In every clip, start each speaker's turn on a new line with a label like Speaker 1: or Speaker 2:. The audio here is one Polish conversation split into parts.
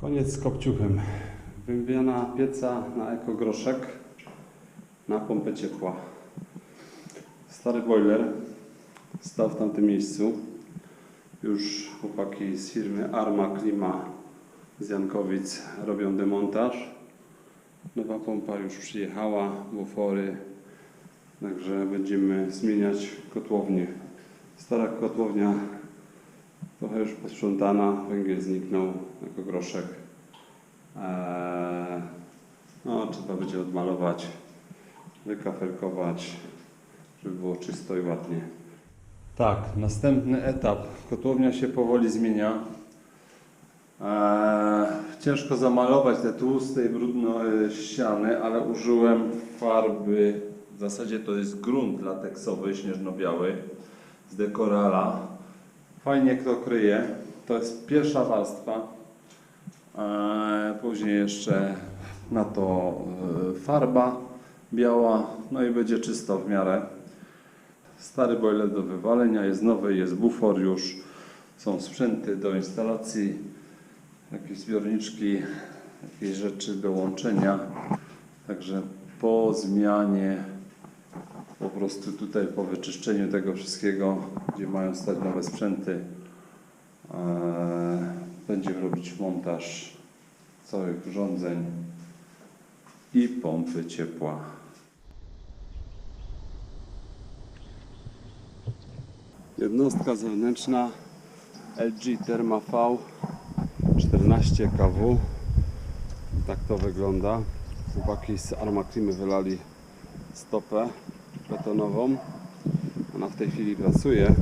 Speaker 1: Koniec z kopciuchem. Wymiana pieca na ekogroszek na pompę ciepła. Stary boiler stał w tamtym miejscu. Już chłopaki z firmy Arma Klima z Jankowic robią demontaż. Nowa pompa już przyjechała, bufory. Także będziemy zmieniać kotłownię. Stara kotłownia trochę już posprzątana, węgiel zniknął jako groszek. Eee, no, trzeba będzie odmalować, wykafelkować, żeby było czysto i ładnie. Tak, następny etap. Kotłownia się powoli zmienia. Eee, ciężko zamalować te tłuste i brudne e, ściany, ale użyłem farby, w zasadzie to jest grunt lateksowy, śnieżno-biały z Dekorala. Fajnie to kryje. To jest pierwsza warstwa. Eee, Później jeszcze na to e, farba biała, no i będzie czysto w miarę. Stary boiler do wywalenia, jest nowy, jest bufor już, są sprzęty do instalacji, jakieś zbiorniczki, jakieś rzeczy do łączenia. Także po zmianie, po prostu tutaj po wyczyszczeniu tego wszystkiego, gdzie mają stać nowe sprzęty, e, będziemy robić montaż całych urządzeń i pompy ciepła. Jednostka zewnętrzna LG Therma V 14 kW. Tak to wygląda. Chłopaki z Armaklimy wylali stopę betonową. Ona w tej chwili pracuje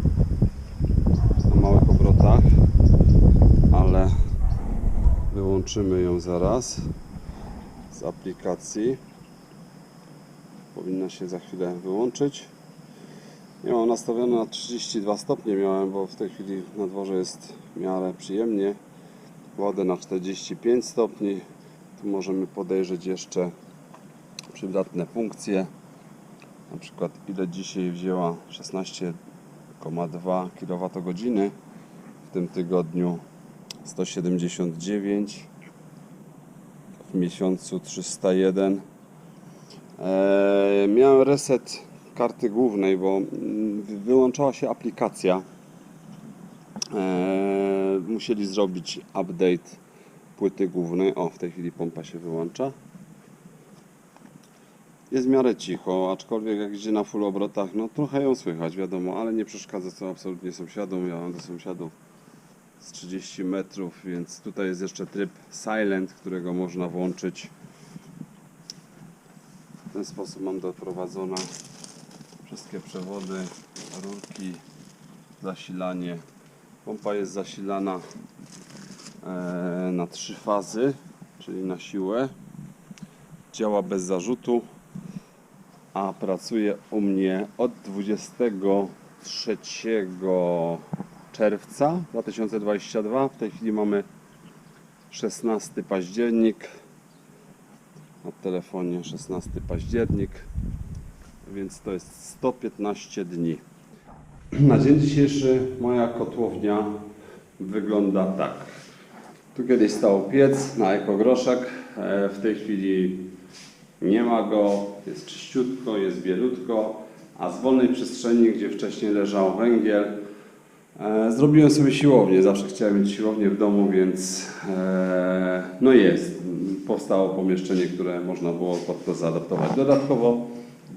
Speaker 1: na małych obrotach, ale wyłączymy ją zaraz z aplikacji. Powinna się za chwilę wyłączyć. Ja mam nastawione na 32 stopnie miałem, bo w tej chwili na dworze jest w miarę przyjemnie. Wodę na 45 stopni. Tu możemy podejrzeć jeszcze przydatne funkcje. Na przykład ile dzisiaj wzięła 16,2 kWh w tym tygodniu 179 w miesiącu 301 Eee, miałem reset karty głównej, bo mm, wyłączała się aplikacja. Eee, musieli zrobić update płyty głównej. O, w tej chwili pompa się wyłącza. Jest w miarę cicho, aczkolwiek jak idzie na full obrotach, no trochę ją słychać, wiadomo, ale nie przeszkadza to absolutnie sąsiadom. Ja mam do sąsiadów z 30 metrów, więc tutaj jest jeszcze tryb silent, którego można włączyć. W ten sposób mam doprowadzone wszystkie przewody, rurki, zasilanie. Pompa jest zasilana e, na trzy fazy, czyli na siłę. Działa bez zarzutu, a pracuje u mnie od 23 czerwca 2022. W tej chwili mamy 16 październik. Na telefonie 16 październik, więc to jest 115 dni. Na dzień dzisiejszy moja kotłownia wygląda tak. Tu kiedyś stał piec na ekogroszek, e, w tej chwili nie ma go, jest czyściutko, jest bielutko, a z wolnej przestrzeni, gdzie wcześniej leżał węgiel, e, zrobiłem sobie siłownię. Zawsze chciałem mieć siłownię w domu, więc e, no jest. Powstało pomieszczenie, które można było pod to zaadaptować. Dodatkowo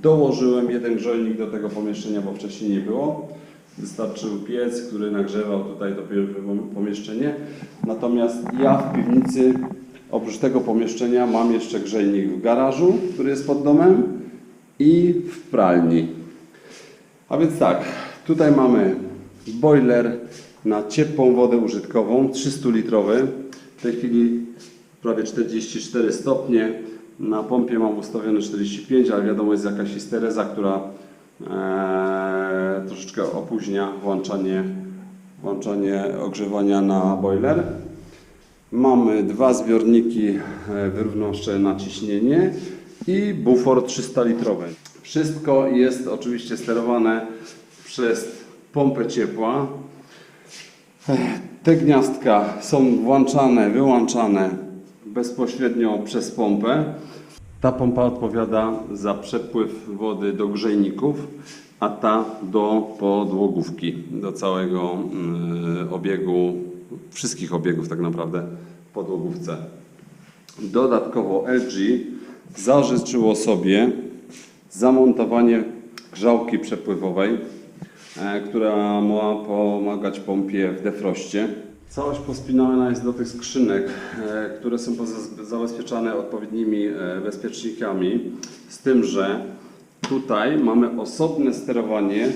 Speaker 1: dołożyłem jeden grzejnik do tego pomieszczenia, bo wcześniej nie było. Wystarczył piec, który nagrzewał tutaj to pomieszczenie. Natomiast ja w piwnicy, oprócz tego pomieszczenia, mam jeszcze grzejnik w garażu, który jest pod domem i w pralni. A więc tak, tutaj mamy boiler na ciepłą wodę użytkową, 300-litrowy. W tej chwili prawie 44 stopnie. Na pompie mam ustawione 45, ale wiadomo jest jakaś histereza, która e, troszeczkę opóźnia włączanie, włączanie ogrzewania na boiler. Mamy dwa zbiorniki e, wyrównawcze na ciśnienie i bufor 300 litrowy. Wszystko jest oczywiście sterowane przez pompę ciepła. Ech, Te gniazdka są włączane, wyłączane bezpośrednio przez pompę. Ta pompa odpowiada za przepływ wody do grzejników, a ta do podłogówki, do całego mm, obiegu, wszystkich obiegów tak naprawdę w podłogówce. Dodatkowo LG zażyczyło sobie zamontowanie grzałki przepływowej, e, która ma pomagać pompie w defroście. Całość pospinana jest do tych skrzynek, e, które są zabezpieczane odpowiednimi e, bezpiecznikami, z tym, że tutaj mamy osobne sterowanie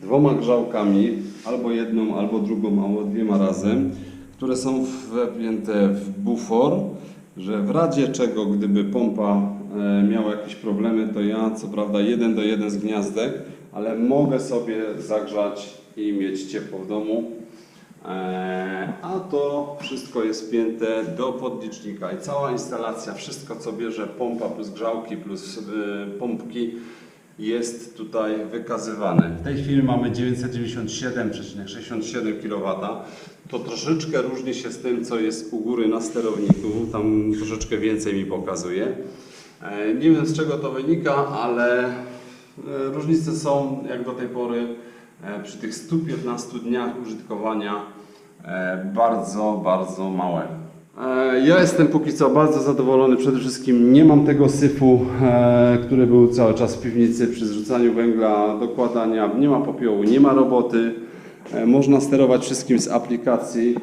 Speaker 1: dwoma grzałkami, albo jedną, albo drugą, albo dwiema razem, które są wpięte w bufor, że w razie czego, gdyby pompa e, miała jakieś problemy, to ja co prawda jeden do jeden z gniazdek, ale mogę sobie zagrzać i mieć ciepło w domu. E, A to wszystko jest wpięte do podlicznika i cała instalacja, wszystko co bierze pompa plus grzałki plus e, pompki jest tutaj wykazywane. W tej chwili mamy 997,67 kW. To troszeczkę różni się z tym, co jest u góry na sterowniku. Tam troszeczkę więcej mi pokazuje. E, Nie wiem z czego to wynika, ale e, różnice są jak do tej pory e, przy tych 115 dniach użytkowania bardzo, bardzo małe. E, Ja jestem póki co bardzo zadowolony. Przede wszystkim nie mam tego syfu, e, który był cały czas w piwnicy przy zrzucaniu węgla, dokładania. Nie ma popiołu, nie ma roboty. E, Można sterować wszystkim z aplikacji.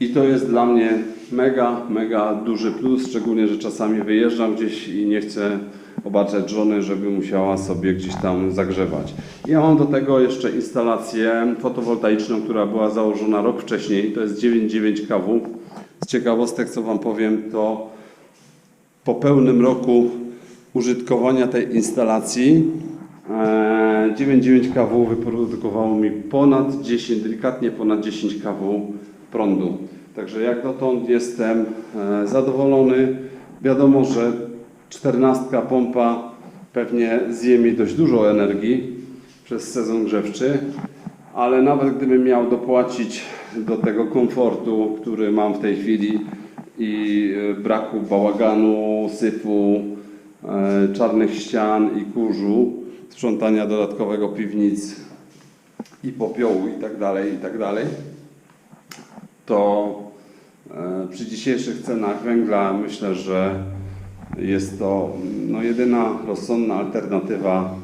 Speaker 1: I to jest dla mnie mega, mega duży plus, szczególnie, że czasami wyjeżdżam gdzieś i nie chcę obarczać żony, żeby musiała sobie gdzieś tam zagrzewać. Ja mam do tego jeszcze instalację fotowoltaiczną, która była założona rok wcześniej, to jest 9,9 kW. Z ciekawostek, co Wam powiem, to po pełnym roku użytkowania tej instalacji e, 9,9 kW wyprodukowało mi ponad 10, delikatnie ponad 10 kW prądu. Także jak dotąd jestem e, zadowolony. Wiadomo, że 14 pompa pewnie zje mi dość dużo energii przez sezon grzewczy, ale nawet gdybym miał dopłacić do tego komfortu, który mam w tej chwili i e, braku bałaganu, syfu, e, czarnych ścian i kurzu, sprzątania dodatkowego piwnic i popiołu i tak dalej, i tak dalej, to e, przy dzisiejszych cenach węgla myślę, że jest to no, jedyna rozsądna alternatywa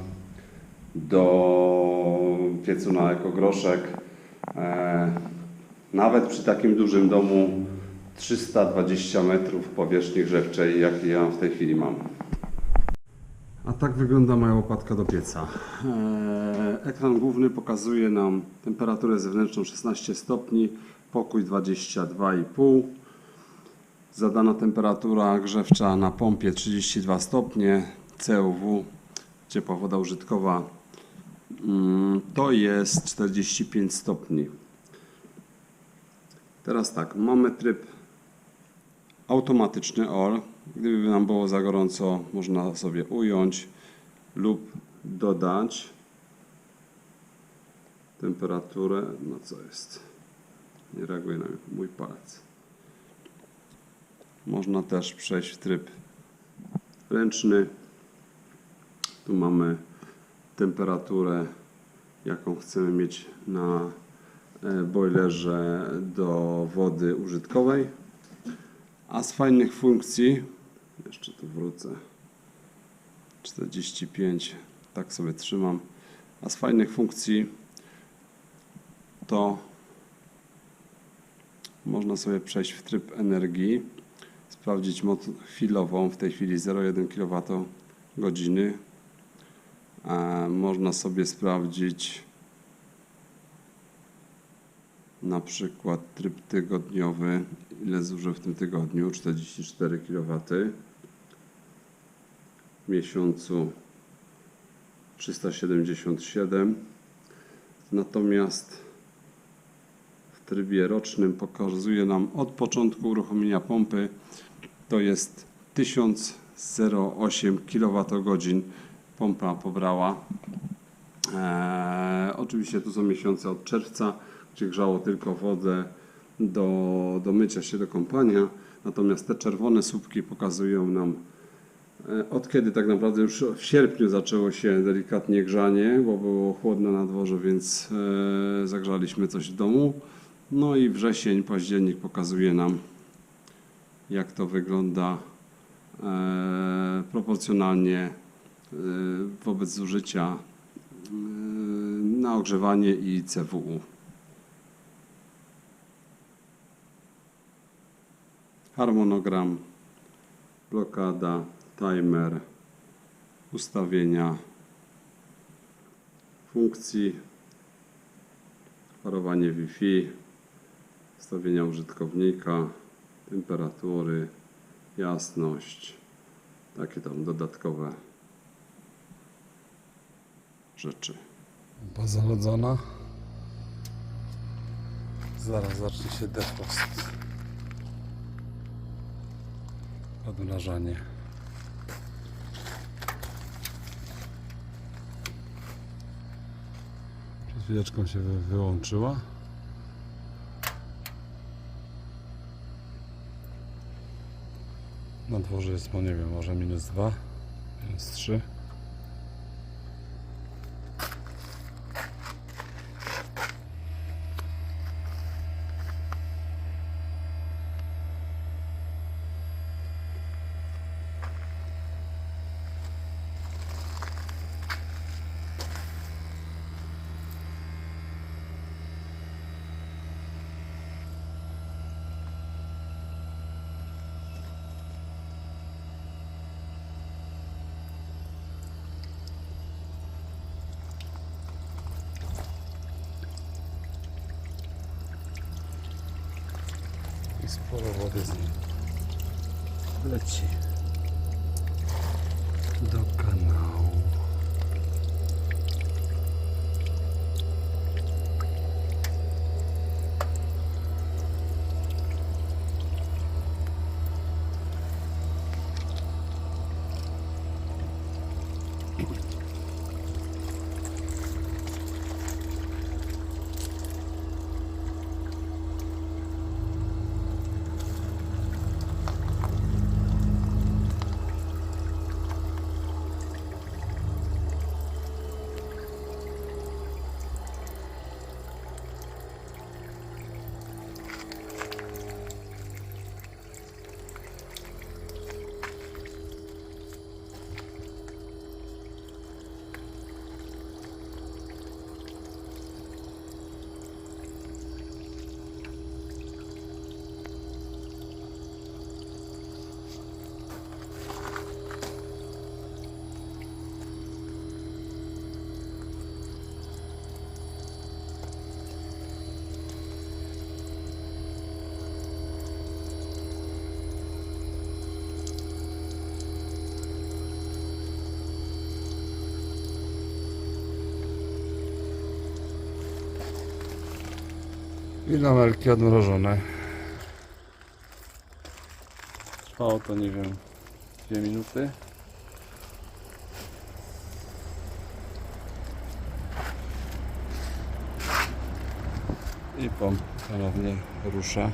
Speaker 1: do piecu na ekogroszek. E, nawet przy takim dużym domu 320 metrów powierzchni grzewczej, jaki ja w tej chwili mam. A tak wygląda moja łopatka do pieca. E, Ekran główny pokazuje nam temperaturę zewnętrzną 16 stopni, pokój 22,5. Zadana temperatura grzewcza na pompie 32 stopnie, CUW, ciepła woda użytkowa, mm, to jest 45 stopni. Teraz tak, mamy tryb automatyczny OR. Gdyby nam było za gorąco, można sobie ująć lub dodać temperaturę. No co jest? Nie reaguje na mój palec. Można też przejść w tryb ręczny. Tu mamy temperaturę, jaką chcemy mieć na e, boilerze do wody użytkowej. A z fajnych funkcji, jeszcze tu wrócę, 45, tak sobie trzymam. A z fajnych funkcji to można sobie przejść w tryb energii, sprawdzić moc chwilową, w tej chwili 0,1 kWh. Można sobie sprawdzić na przykład tryb tygodniowy, ile zużył w tym tygodniu, 44 kW. W miesiącu 377. Natomiast trybie rocznym pokazuje nam od początku uruchomienia pompy to jest 1008 kWh pompa pobrała. Eee, oczywiście tu są miesiące od czerwca, gdzie grzało tylko wodę do, do mycia się, do kąpania. Natomiast te czerwone słupki pokazują nam e, od kiedy tak naprawdę już w sierpniu zaczęło się delikatnie grzanie, bo było chłodno na dworze, więc e, zagrzaliśmy coś w domu. No i wrzesień, październik pokazuje nam, jak to wygląda e, proporcjonalnie e, wobec zużycia e, na ogrzewanie i CWU. Harmonogram, blokada, timer, ustawienia funkcji, parowanie Wi-Fi, ustawienia użytkownika, temperatury, jasność, takie tam dodatkowe rzeczy.
Speaker 2: Lampa zalodzona. Zaraz zacznie się defrost. Odmrażanie. Przed chwileczką się wy- wyłączyła. Na dworze jest, no nie wiem, może minus 2, minus 3. I sporo wody z nim leci do kanału. I lamelki odmrożone. Trwało to nie wiem, dwie minuty. I pomp ponownie rusza.